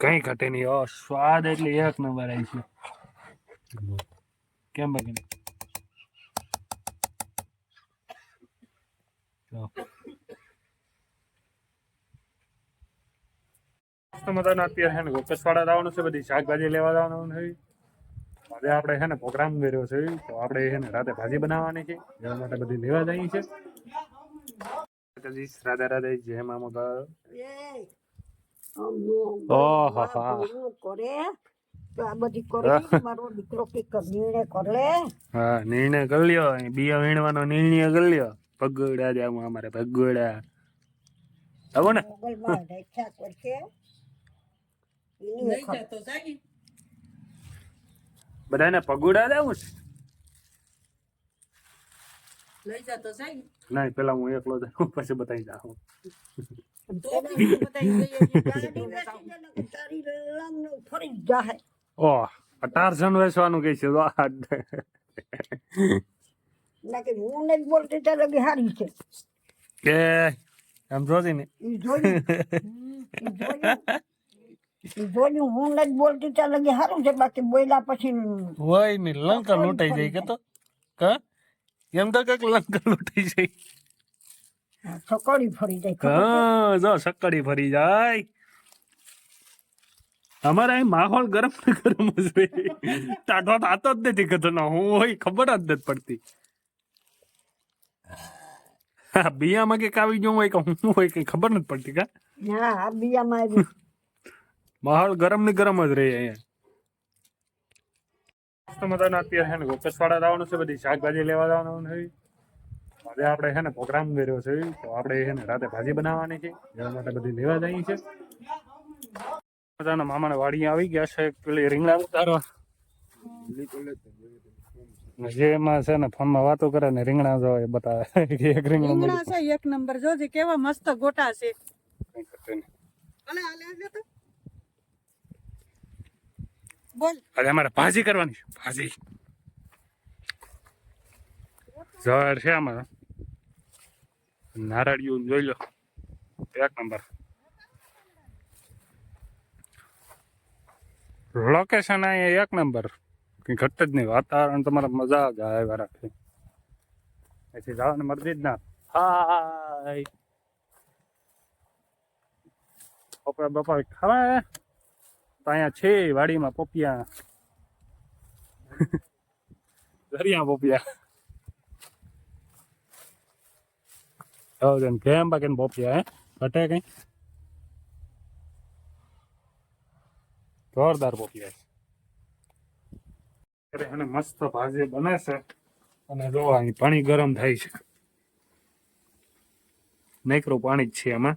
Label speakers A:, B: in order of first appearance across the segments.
A: કઈ ઘટે નહીં. ઓ સ્વાદ એટલે એક નંબર આવી છે કેમ બાકી? મસ્ત મજાના અત્યારે છે ને જવાનું છે બધી શાકભાજી લેવા જવાનું છે. આજે આપણે છે ને પ્રોગ્રામ કર્યો છે તો આપણે છે ને રાતે ભાજી બનાવવાની છે. એના માટે બધી લેવા જઈએ છે. રાધે રાધે જય મા
B: નિર્ણય કરે.
A: હા. નિર્ણય કરી લ્યો. અહીં વીણવાનો નિર્ણય કરી લ્યો. પગોડા જાવ અમારે પગોડા આવો ને. બધાને પગોડા જાવું છે?
C: લઈ જતો જાય
A: નહીં પેલા હું એકલો જાઉં પછી બતાવી જાઉં ઓહ અઢાર જણ વેચવાનું કે છે
B: હું નથી બોલતી ત્યારે હારી છે
A: કે એમ જોતી ને
B: જોયું હું નથી બોલતી ત્યારે લગી હારું છે બાકી બોલ્યા પછી
A: હોય ને લંકા લૂંટાઈ જાય કે તો કા એમ તો કંઈક લંકા લૂંટાઈ જાય
B: સકડી ફરી જાય
A: હા જો ફરી જાય. અમારે અહીં માહોલ ગરમ ને ગરમ જ રહે ટાઢો થતો જ નથી કતો હું હોય ખબર જ નથી પડતી. હા બિયામાં કે આવી ગયું હોય કે હું હોય કઈ ખબર નથી પડતી કા?
B: હા બિયામાં
A: માહોલ ગરમ ને ગરમ જ રહે અહીંયા. મસ્ત મજાના અત્યારે છે ને ગોપેશવાડા જવાનું છે બધી શાકભાજી લેવા જવાનું છે આજે આપણે છે ને પ્રોગ્રામ કર્યો છે તો આપણે છે ને રાતે ભાજી બનાવવાની છે એના માટે બધી લેવા જઈએ છે. મજાના મામાને વાડી આવી ગયા છે પેલી રીંગણા ઉતારવા. જે એમાં છે ને ફોનમાં વાતો કરે ને રીંગણા જો એ બતાવે. કે એક રીંગણા
C: છે એક નંબર. જોજે કેવા મસ્ત ગોટા છે. બોલ.
A: આજે અમારે ભાજી કરવાની છે ભાજી. જળ છે આમાં. નારળિયું જોઈ લો. એક નંબર. લોકેશન અહીંયા એક નંબર. કઈ ઘટ જ નહીં. વાતાવરણ તમારે મજા જ આવ્યા રાખે. એથી જવાની મરજી જ ના હાય. પોપડા બપા ખાવા. તો અહીંયા છે વાડીમાં પોપિયા. દરિયા પોપિયા. હવ કેમ બાકી Bob ઘટે કઈ જોરદાર પોપિયા છે અને મસ્ત ભાજી બને છે અને જો અહીં પાણી ગરમ થાય છે નેકરું પાણી જ છે એમાં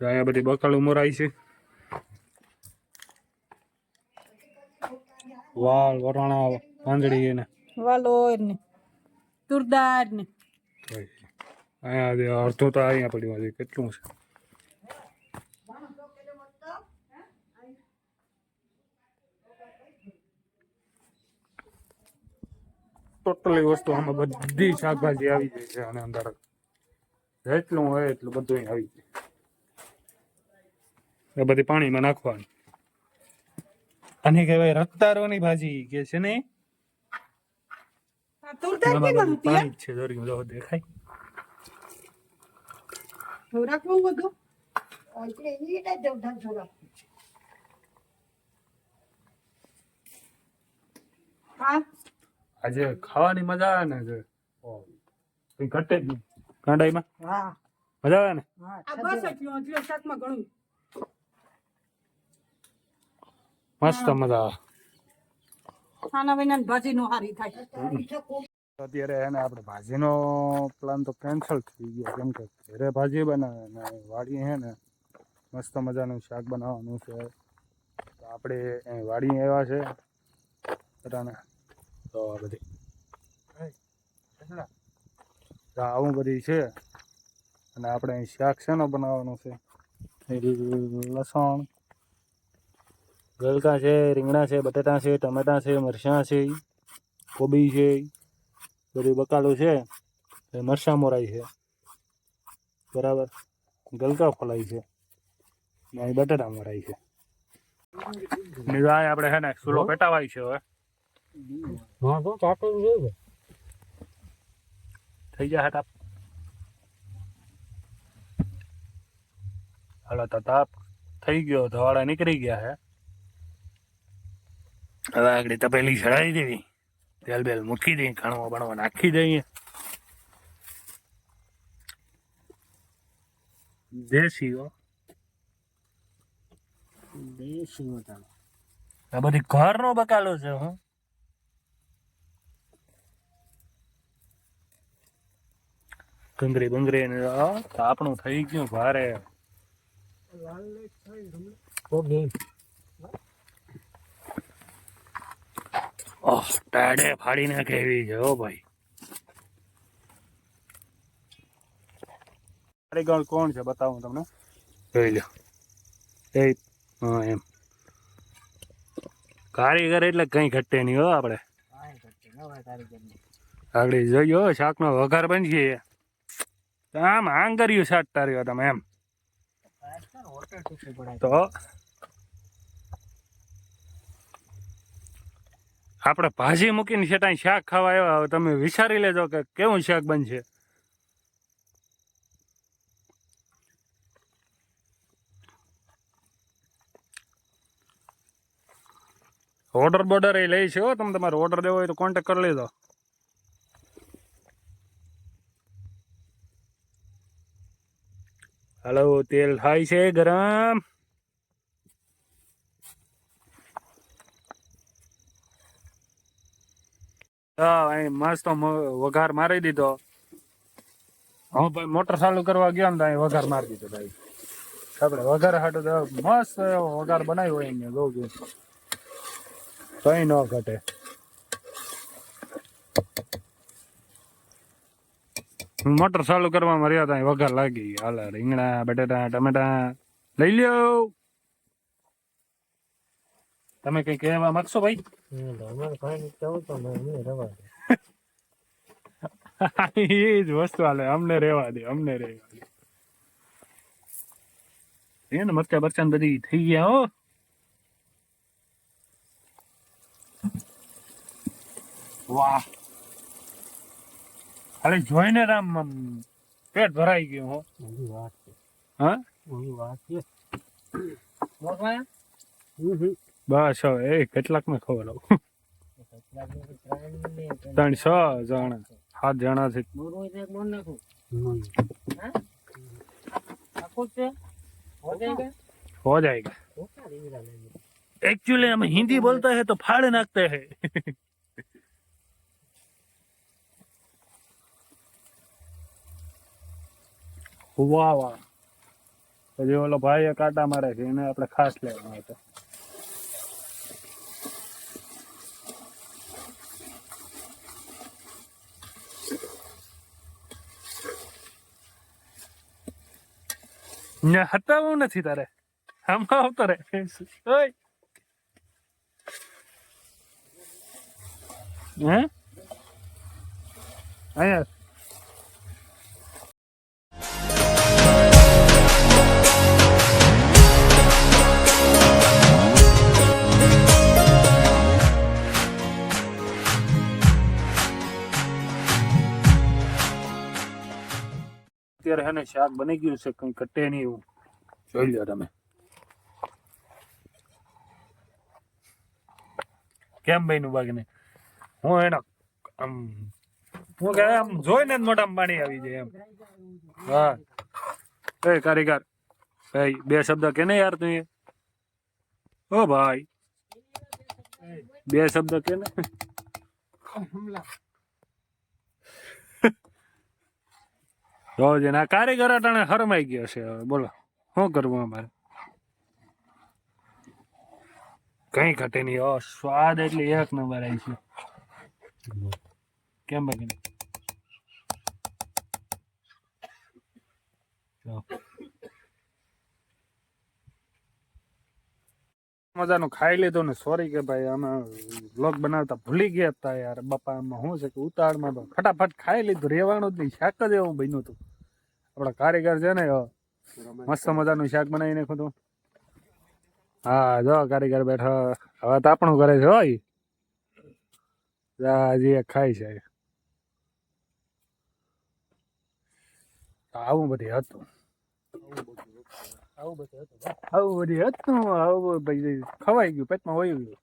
A: અહીંયા બધી બકાલું મોરાઈ છે વાળ વરાણા પાંદડી ને
C: વાલોર ને તુરદાર ને
A: અહીંયા અડધું તો અહીંયા પડ્યું હજી કેટલું છે? ટોટલી વસ્તુ આમાં બધી શાકભાજી આવી જાય છે અને અંદર. જેટલું હોય એટલું બધું આવી જાય એ બધી પાણીમાં નાખવાની. આને કહેવાય રક્તારોની ભાજી કે છે ને? પાણી છે દોરી જો દેખાય?
C: બધું
B: એટલે ઈ થોડા
C: હા?
A: આજે ખાવાની મજા આવે ને જે કઈ ઘટે જ નહીં. કાંડાઈમાં
B: હા.
A: મજા આવે ને?
C: આ બસ એટલું હજી શાકમાં ઘણું.
A: મસ્ત મજા આવે.
C: ખાના વિના ભાજી નું હારી થાય.
A: અત્યારે એને આપણે ભાજીનો પ્લાન તો કેન્સલ થઈ ગયો. કેમ કે ઘરે ભાજી બનાવે ને વાડી હે ને મસ્ત મજાનું શાક બનાવવાનું છે. તો આપણે અહીં વાડી આવ્યા છે બધાને. તો આ બધી. તો આવું બધી છે. અને આપણે અહીં શાક છે ને બનાવવાનું છે. લસણ ગલકા છે રીંગણા છે બટેટા છે ટમેટા છે મરચાં છે કોબી છે. બધું બકાલું છે એ મરસા મોરાઈ છે. બરાબર. ગલકા ફલાઈ છે ને અહીં બટેટા મોરાય છે. બીજું આપણે હે ને સુલો પેટાવાય છે હવે.
D: હા તો ચાટે જોયું
A: થઈ જાય તાપ હાલો તો તાપ થઈ ગયો ધવાડા નીકળી ગયા હે હવે આગળ તપેલી ચડાવી દેવી. તેલ બેલ મૂકી દઈએ કણવા બણવા નાખી દઈએ. આ બધી ઘરનો બકાલો છે હું. કંગરી બંગરી ને આપણું થઈ ગયું ભારે.
D: લાલ ગેમ
A: ઓહ ટાડે ફાડી નાખે એવી છે ઓ ભાઈ. કારીગર કોણ છે બતાવું તમને. જોઈ લો એ હા એમ. કારીગર એટલે કઈ ઘટે નહીં હો આપણે. આગળ જોયો શાકનો વઘાર બનશે આમ આંગર્યું સાત તાર્યો તમે એમ. તો આપણે ભાજી મૂકીને છતાં શાક ખાવા આવ્યા તમે વિચારી લેજો કે કેવું શાક બનશે. ઓર્ડર બોર્ડર એ લઈ છે તમે તમારો ઓર્ડર દેવો હોય તો કોન્ટેક કરી લેજો. હલો તેલ થાય છે ગરમ હા અહીં મસ્ત વઘાર મારી દીધો. હું ભાઈ મોટર ચાલુ કરવા ગયો ને ત્યાં વઘાર મારી દીધો ભાઈ. આપણે વઘાર હાટો તો મસ્ત વઘાર બનાવ્યો હોય અહીંયા જોઉં કઈ ન ઘટે. મોટર ચાલુ કરવામાં રહ્યા ત્યાં વઘાર લાગી. હાલે રીંગણા, બટેટા, ટમેટા. લઈ લ્યો. તમે કઈ કહેવા માંગશો ભાઈ. એ જ વસ્તુ હાલે અમને રેવા દે અમને રેવા દે. એને મરચા બરચા બધી થઈ ગયા હો. વાહ. ખાલી જોઈને રામ પેટ ભરાઈ ગયું હો.
D: વાત છે.
A: હા?
D: વાત છે. મોકલાયા? હમ હમ.
A: બસ હવે એ કેટલાક ને ખબર આવું
D: કેટલાક લોકો ત્રણ ને ત્રણ.
A: ત્રણ છ જણા સાત જણા છે
D: બોર હોય તો એક બોર નાખું. આખું જ છે? હો જાયગા?
A: हो जाएगा
D: ઓછા રીંગણા લેજો.
A: एक्चुअली हम हिंदी बोलते हैं तो फाड़ नाखते हैं વાહ વાહ પછી ઓલો ભાઈ કાંટા મારે છે એને આપણે ખાસ લેવાનો હતો ને હટાવવું નથી તારે. આમાં આવતો રે ઓય. હે? અહીંયા. અત્યારે હે ને શાક બની ગયું છે કઈ કટે નહીં એવું. જોઈ લો તમે. કેમ બન્યું બાગને? હું એનો આમ હું કે આમ જોઈને જ મોટા પાણી આવી જાય એમ. હા. એ કારીગર ભાઈ બે શબ્દ કે ને યાર તું એ? ઓ ભાઈ. બે શબ્દ કે ને જો જે ના કારીગર અટાણે હરમાઈ ગયો છે હવે, બોલો. શું કરવું અમારે? કઈ ઘટે નહીં. ઓ, સ્વાદ એટલે એક નંબર આવી છે. કેમ બાકી મજાનું ખાઈ લીધું ને સોરી કે ભાઈ, અમે બ્લોગ બનાવતા ભૂલી ગયા હતા યાર. બાપા, આમાં શું છે કે ઉતાળમાં તો ફટાફટ ખાઈ લીધું રેવાનું જ નહીં. શાક જ એવું બન્યું હતું. આપણા કારીગર છે ને મસ્ત મજાનું શાક બનાવી નાખ્યું તું. હા, જો કારીગર બેઠો. હવે તાપણું કરે છે હોય. હજી ખાય છે. આવું બધી હતું.
D: આવું બધું હતું.
A: આવું બધી હતું. આવું પછી ખવાઈ ગયું, પેટમાં હોય ગયું.